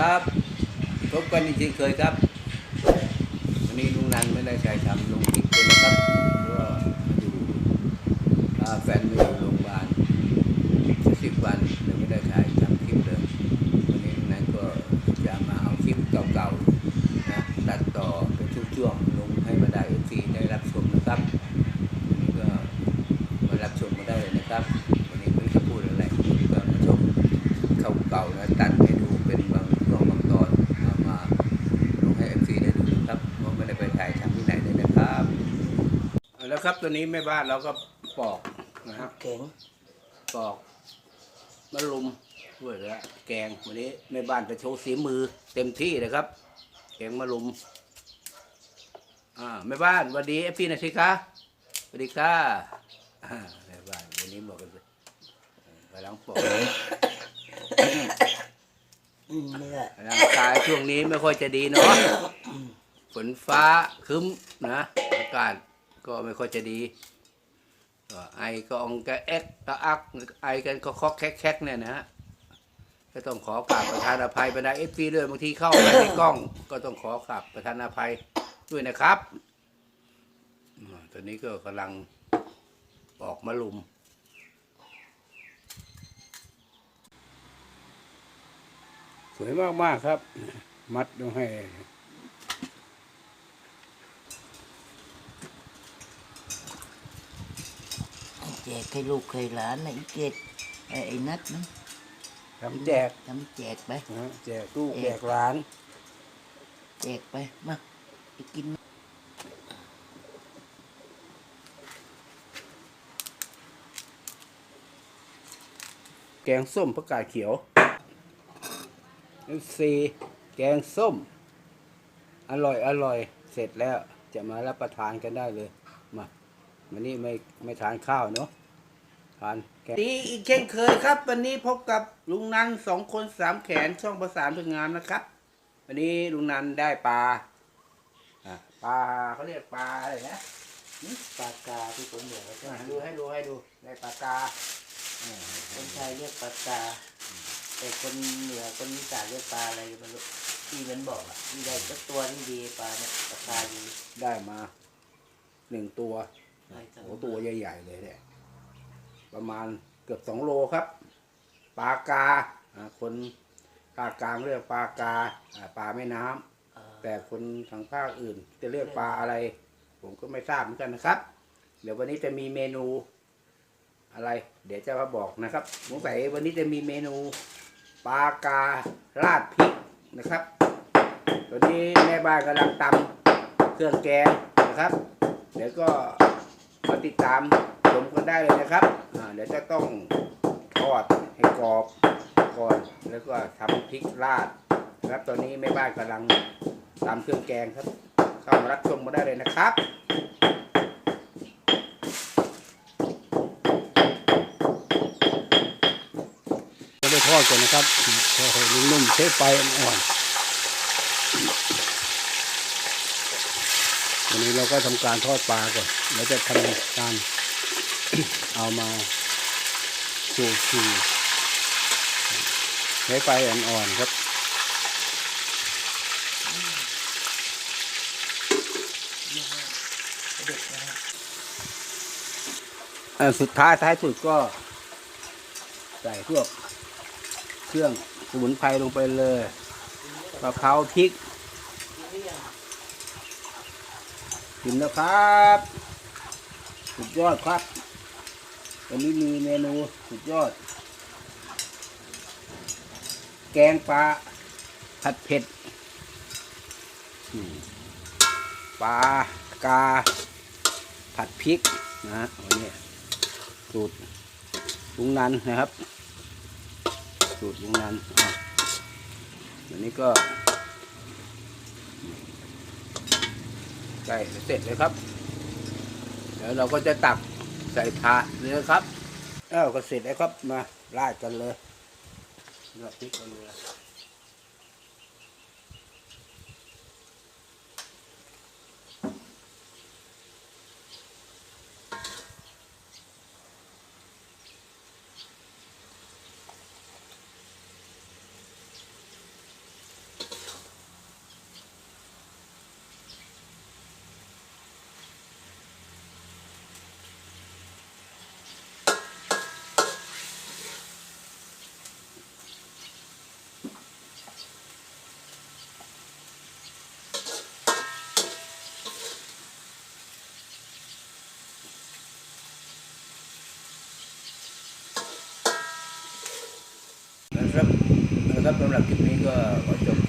ครับพบกันอีกเช่นเคยครับ วันนี้ลุงนันไม่ได้ใช้ทำลงคลิปเลยนะครับเพราะว่าอยู่แฟนมาอยู่โรงพยาบาลสิบวันเลยไม่ได้ถ่ายทำคลิปเลยวันนี้ลุงนันก็จะมาเอาคลิปเก่าๆนะตัดต่อเป็นช่วงๆลงให้บรรดาเอฟซีได้รับชมนะครับวันนี้ก็มารับชมมาได้เลยนะครับ วันนี้ไม่รู้จะพูดอะไรก็มาชมเก่าๆนะตัดให้ดูเป็นบาง แล้วครับ ตัวนี้แม่บ้านเราก็ปอกนะครับแข็งปอกมะรุมด้วยแล้วแกงวันนี้แม่บ้านไปโชว์สีมือเต็มที่เลยครับ แกงมะรุมอ่าแม่บ้านสวัสดีเอฟซีหน่อยสิคะสวัสดีค่ะอ่าแม่บ้านวันนี้บอกกันเลยกำลังปอกอืมเนื้อร่างกายช่วงนี้ไม่ค่อยจะดีเนาะฝนฟ้าครึ้มนะอากาศ ก็ไม่ค่อยจะดีก็ไอก็องกะแอกกระอักไอกันก็คอกแคกๆเนี่ยนะฮะก็ต้องขอกราบประธานอภัยบรรดาเอฟซีด้วยบางทีเข้าไปในกล้อง ก็ต้องขอกราบประธานอภัยด้วยนะครับตอนนี้ก็กำลังออกมาลุมสวยมากๆครับ มัดดูให้ จกให้ลูกให้หลานนะไอ้เกดไอ้ไอ้นัดนะทำแจกทำแจกไป นะแจกลูกเอ๊ะแจกร้าน แจกไปมาไปกิน แกงส้มผักกาดเขียวซีแกงส้ม อร่อยอร่อย เสร็จแล้วจะมารับประทานกันได้เลย มาวันนี้ไม่ไม่ทานข้าวเนาะ ทานแกงดีอีกเช่นเคยครับ วันนี้พบกับลุงนันสองคนสามแขนช่องประสานผลงานนะครับ วันนี้ลุงนันได้ปลาอะปลาเขาเรียกปลาอะไรนะปากกาที่ผมบอกไว้ใช่ไหมอะดูให้ดูให้ดูได้ปลากาอ่าคนไทยเรียกปากกา แต่คนเหนือคนอีสานเรียกปลาอะไรไมันที่มันบอกอะที่ได้ก็ตัวที่ดีปลาเนี่ยปากกาดีได้มาหนึ่งตัวได้จังโอ้ตัวใหญ่ ๆ เลยเนี่ย ประมาณเกือบสองโลครับปลากาอ่าคนภาคกลางเรียกปลากาอ่าปลาแม่น้ำเอ่อแต่คนทางภาคอื่น จะเรียกปลาอะไร ผมก็ไม่ทราบเหมือนกันนะครับ เดี๋ยววันนี้จะมีเมนูอะไร เดี๋ยวจะมาบอกนะครับสงสัยวันนี้จะมีเมนูปลาการาดพริกนะครับตอนนี้แม่บ้านกำลังตำเครื่องแกงนะครับ เดี๋ยวก็มาติดตาม ชมกันได้เลยนะครับอ่าเดี๋ยวจะต้องทอดให้กรอบก่อนแล้วก็ทำพริกราดนะครับตอนนี้แม่บ้านกำลังตำเครื่องแกงครับเข้ามารับชมมาได้เลยนะครับจะได้ทอดก่อนนะครับทอดให้นุ่มๆใช้ไฟอ่อนๆวันนี้เราก็ทำการทอดปลาก่อนแล้วจะทำการ เอามาชูชีใช้ไฟอ่อนๆครับ สุดท้ายท้ายสุดก็ ใส่พวกเครื่องสมุนไพรลงไปเลยมะพร้าวพริกกินหรือยังกินแล้วครับ สุดยอดครับ วันนี้มีเมนูสุดยอด แกงปลาผัดเผ็ดปลากา ผัดพริกนะฮะวันนี้สูตรลุงนันนะครับ สูตรลุงนันวันนี้ก็ใกล้เสร็จเลยครับ เดี๋ยวเราก็จะตักใส่ถาดเลยนะครับเอ้าก็เสร็จแล้วครับมาราดกันเลยเราพริกกันเลย นะครับนะครั